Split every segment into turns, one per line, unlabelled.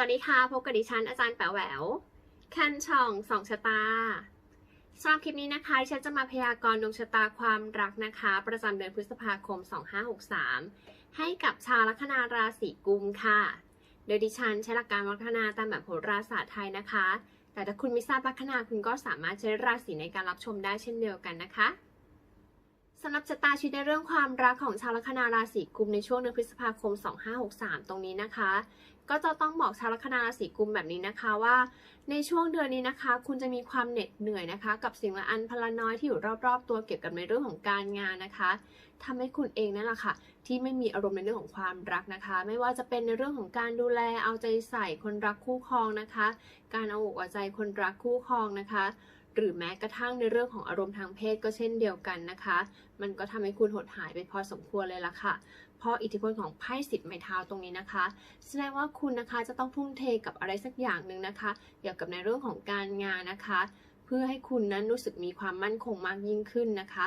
วัสดีค่ะ พบกับดิฉันอาจารย์แป๋วแหววแคนช่องสองชะตาสำหรับคลิปนี้นะคะดิฉันจะมาพยากรณ์ดวงชะตาความรักนะคะ ประจำเดือนพฤษภาคม 2563 ให้กับชาวลัคนาราศีกุมค่ะ โดยดิฉันใช้หลักการวัฒนาตามแบบโหราศาสตร์ไทยนะคะ แต่ถ้าคุณไม่ทราบลัคนาคุณก็สามารถใช้ราศีในการรับชมได้เช่นเดียวกันนะคะ สำหรับชะตาชีวิตในเรื่องความรักของชาวลัคนาราศีกุมในช่วงเดือนพฤษภาคม 2563 ตรงนี้นะคะ ก็จะต้องบอกชาวลัคนาราศีกุมแบบนี้นะคะว่า ในช่วงเดือนนี้นะคะ คุณจะมีความเหน็ดเหนื่อยนะคะ กับสิ่งละอันพละน้อยที่อยู่รอบๆ ตัวเกี่ยวกับในเรื่องของการงานนะคะทำให้คุณเองนั่นแหละค่ะ ที่ไม่มีอารมณ์ในเรื่องของความรักนะคะ ไม่ว่าจะเป็นในเรื่องของการดูแลเอาใจใส่คนรักคู่ครองนะคะ การเอาอกเอาใจคนรักคู่ครองนะคะ หรือแม้กระทั่งในเรื่องของอารมณ์ทางเพศก็เช่นเดียวกันนะคะ มันก็ทำให้คุณหดหายไปพอสมควรเลยล่ะค่ะ เพราะอิทธิพลของไพ่สิบไม้เท้าตรงนี้นะคะ แสดงว่าคุณนะคะจะต้องทุ่มเทกับอะไรสักอย่างหนึ่งนะคะ เกี่ยวกับในเรื่องของการงานนะคะ เพื่อให้คุณนั้นรู้สึกมีความมั่นคงมากยิ่งขึ้นนะคะ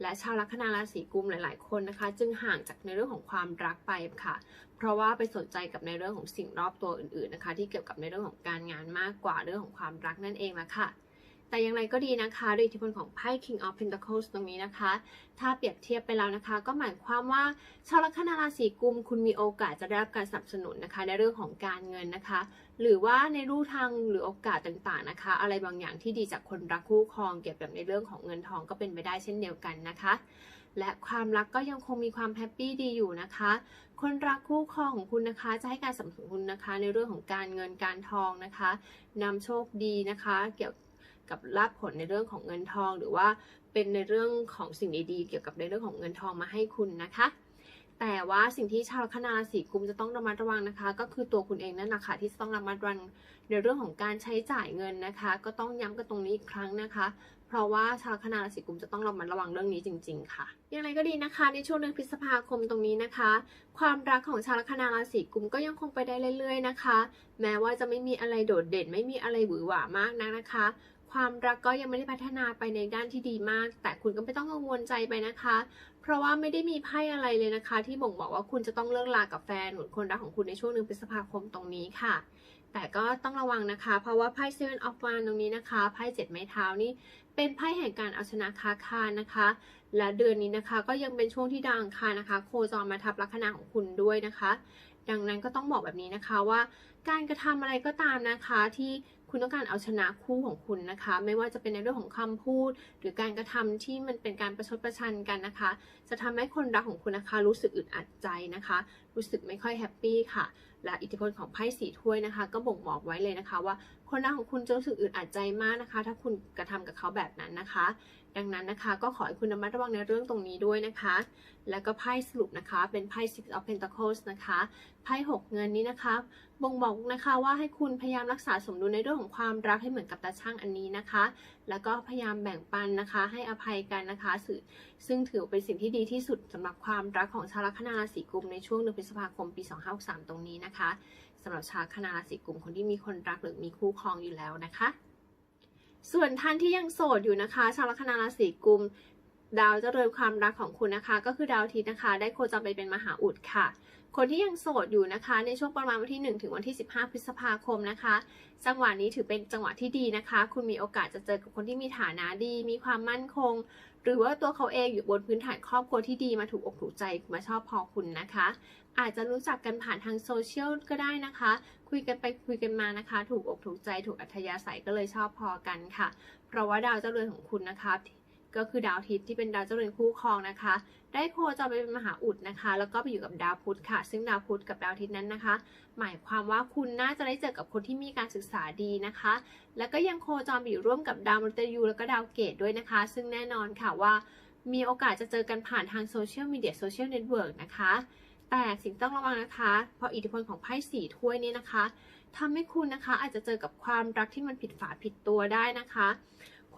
และชาวลัคนาราศีกุมหลาย ๆ คนนะคะ จึงห่างจากในเรื่องของความรักไปค่ะ เพราะว่าไปสนใจกับในเรื่องของสิ่งรอบตัวอื่น ๆ นะคะ ที่เกี่ยวกับในเรื่องของการงานมากกว่าเรื่องของความรักนั่นเองละค่ะ แต่อย่างไรก็ดีนะคะโดยอิทธิพลของไพ่ King of Pentacles ตรงนี้นะคะ ถ้าเปรียบเทียบไปแล้วนะคะ ก็หมายความว่าชาวลัคนาราศีกุม คุณมีโอกาสจะได้รับการสนับสนุนนะคะ ในเรื่องของการเงินนะคะ หรือว่าในรูทางหรือโอกาสต่างๆนะคะ อะไรบางอย่างที่ดีจากคนรักคู่ครอง เกี่ยวกับในเรื่องของเงินทองก็เป็นไปได้เช่นเดียวกันนะคะ และความรักก็ยังคงมีความแฮปปี้ดีอยู่นะคะคนรักคู่ครองของคุณนะคะ จะให้การสนับสนุนคุณนะคะ ในเรื่องของการเงินการทองนะคะนำโชคดีนะคะ เกี่ยว กับรับผลในเรื่องของเงินทอง หรือว่าเป็นในเรื่องของสิ่งดีๆเกี่ยวกับในเรื่องของเงินทองมาให้คุณนะคะ แต่ว่าสิ่งที่ชาวลัคนาราศีกุมจะต้องระมัดระวังนะคะ ก็คือตัวคุณเองนั่นแหละค่ะที่จะต้องระมัดระวังในเรื่องของการใช้จ่ายเงินนะคะ ก็ต้องย้ำกันตรงนี้อีกครั้งนะคะเพราะว่าชาวลัคนาราศีกุมจะต้องระมัดระวังเรื่องนี้จริง ๆ ค่ะ อย่างไรก็ดีนะคะ ในช่วงเดือนพฤษภาคมตรงนี้นะคะ ความรักของชาวลัคนาราศีกุมก็ยังคงไปได้เรื่อย ๆ นะคะ แม้ว่าจะไม่มีอะไรโดดเด่น ไม่มีอะไรหวือหวามากนักนะคะ ความรักก็ยังไม่ได้พัฒนาไปในด้านที่ดีมาก แต่คุณก็ไม่ต้องกังวลใจไปนะคะ เพราะว่าไม่ได้มีไพ่อะไรเลยนะคะ ที่บ่งบอกว่าคุณจะต้องเลิกลากับแฟนหรือคนรักของคุณในช่วงเดือนพฤษภาคมตรงนี้ค่ะ แต่ก็ต้องระวังนะคะ เพราะว่าไพ่ Seven of Wands ตรงนี้นะคะ ไพ่เจ็ดไม้เท้านี่เป็นไพ่แห่งการเอาชนะค้าคานนะคะ และเดือนนี้นะคะ ก็ยังเป็นช่วงที่ดาวอังคารนะคะ โคจรมาทับลัคนาของคุณด้วยนะคะ ดังนั้นก็ต้องบอกแบบนี้นะคะว่า การกระทำอะไรก็ตามนะคะที่ คุณต้องการเอาชนะคู่ของคุณนะคะ ไม่ว่าจะเป็นในเรื่องของคำพูด หรือการกระทำที่มันเป็นการประชดประชันกันนะคะ จะทำให้คนรักของคุณนะคะ รู้สึกอึดอัดใจนะคะ รู้สึกไม่ค่อยแฮปปี้ค่ะและอิทธิพลของไพ่สีถ้วยนะคะ ก็บ่งบอกไว้เลยนะคะ ว่าคนรักของคุณจะรู้สึกอึดอัดใจมากนะคะ ถ้าคุณกระทำกับเขาแบบนั้นนะคะ ดังนั้นนะคะก็ขอให้คุณระมัดระวังในเรื่องตรงนี้ด้วยนะคะ แล้วก็ไพ่สรุปนะคะ เป็นไพ่ Six of Pentacles นะคะไพ่หกเงินนี้นะคะ บ่งบอกนะคะว่าให้คุณพยายามรักษาสมดุลในเรื่องของความรักให้เหมือนกับตาช่างอันนี้นะคะ แล้วก็พยายามแบ่งปันนะคะ ให้อภัยกันนะคะซึ่งซึ่งถือเป็นสิ่งที่ดีที่สุดสำหรับความรักของชาวลัคนาราศีกุมในช่วงเดือนพฤษภาคมปี 2563 ตรงนี้นะคะสำหรับชาวคนาราศีกุมคนที่มีคนรักหรือมีคู่ครองอยู่แล้วนะคะ ส่วนท่านที่ยังโสดอยู่นะคะ ชาวลัคนาราศีกุมดาวเจริญความรักของคุณนะคะ ก็คือดาวอาทิตย์นะคะ ได้โคจรไปเป็นมหาอุดค่ะ คนที่ยังโสดอยู่นะคะ ในช่วงประมาณวันที่ 1 ถึงวันที่ 15 พฤษภาคมนะคะ จังหวะนี้ถือเป็นจังหวะที่ดีนะคะ คุณมีโอกาสจะเจอกับคนที่มีฐานะดี มีความมั่นคง หรือว่าตัวเขาเองอยู่บนพื้นฐานครอบครัวที่ดีมาถูกอกถูกใจมาชอบพอคุณนะคะ อาจจะรู้จักกันผ่านทางโซเชียลก็ได้นะคะ คุยกันไปคุยกันมานะคะ ถูกอกถูกใจถูกอัธยาศัยก็เลยชอบพอกันค่ะ เพราะว่าดาวเจ้าเรือนของคุณนะคะ ก็คือดาวทิตย์ที่เป็นดาวเจ้าเรือนคู่ครองนะคะ ได้โคจรไปเป็นมหาอุดนะคะ แล้วก็ไปอยู่กับดาวพุธค่ะ ซึ่งดาวพุธกับดาวทิตย์นั้นนะคะ หมายความว่าคุณน่าจะได้เจอกับคนที่มีการศึกษาดีนะคะ แล้วก็ยังโคจรไปอยู่ร่วมกับดาวมฤตยูแล้วก็ดาวเกตด้วยนะคะ ซึ่งแน่นอนค่ะว่า มีโอกาสจะเจอกันผ่านทางโซเชียลมีเดียโซเชียลเน็ตเวิร์กนะคะ แต่สิ่งต้องระวังนะคะ เพราะอิทธิพลของไพ่สี่ถ้วยนี้นะคะทำให้คุณนะคะอาจจะเจอกับความรักที่มันผิดฝาผิดตัวได้นะคะ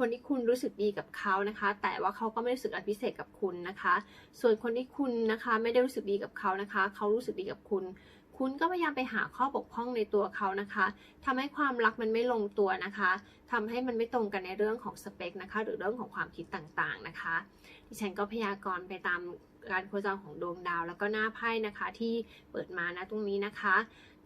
คนที่คุณรู้สึกดีกับเขานะคะ แต่ว่าเขาก็ไม่รู้สึกอันพิเศษกับคุณนะคะ ส่วนคนที่คุณนะคะไม่ได้รู้สึกดีกับเขานะคะ เขารู้สึกดีกับคุณ คุณก็พยายามไปหาข้อบกพร่องในตัวเขานะคะทำให้ความรักมันไม่ลงตัวนะคะทำให้มันไม่ตรงกันในเรื่องของสเปคนะคะ หรือเรื่องของความคิดต่างๆนะคะ ดิฉันก็พยากรณ์ไปตามการโคจรของดวงดาวแล้วก็หน้าไพ่นะคะ ที่เปิดมานะตรงนี้นะคะ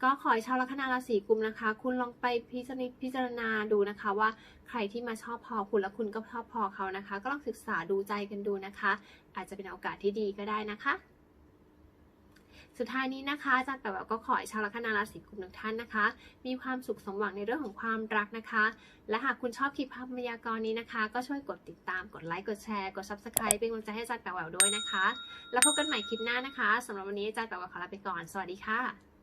ก็ขอให้ชาวลัคนาราศีกุมนะคะ คุณลองไปพิจารณาพิจารณาดูนะคะว่าใครที่มาชอบพอคุณแล้วคุณก็ชอบพอเขานะคะ ก็ลองศึกษาดูใจกันดูนะคะ อาจจะเป็นโอกาสที่ดีก็ได้นะคะ สุดท้ายนี้นะคะอาจารย์แปลว่าก็ขอให้ชาวลัคนาราศีกุมทุกท่านนะคะ มีความสุขสมหวังในเรื่องของความรักนะคะ และหากคุณชอบคลิปภาพพยากรนี้นะคะ ก็ช่วยกดติดตามกดไลค์กดแชร์กด subscribe เป็นกำลังใจให้อาจารย์แปลว่าด้วยนะคะ แล้วพบกันใหม่คลิปหน้านะคะสำหรับวันนี้อาจารย์แปลว่าขอลาไปก่อนสวัสดีค่ะ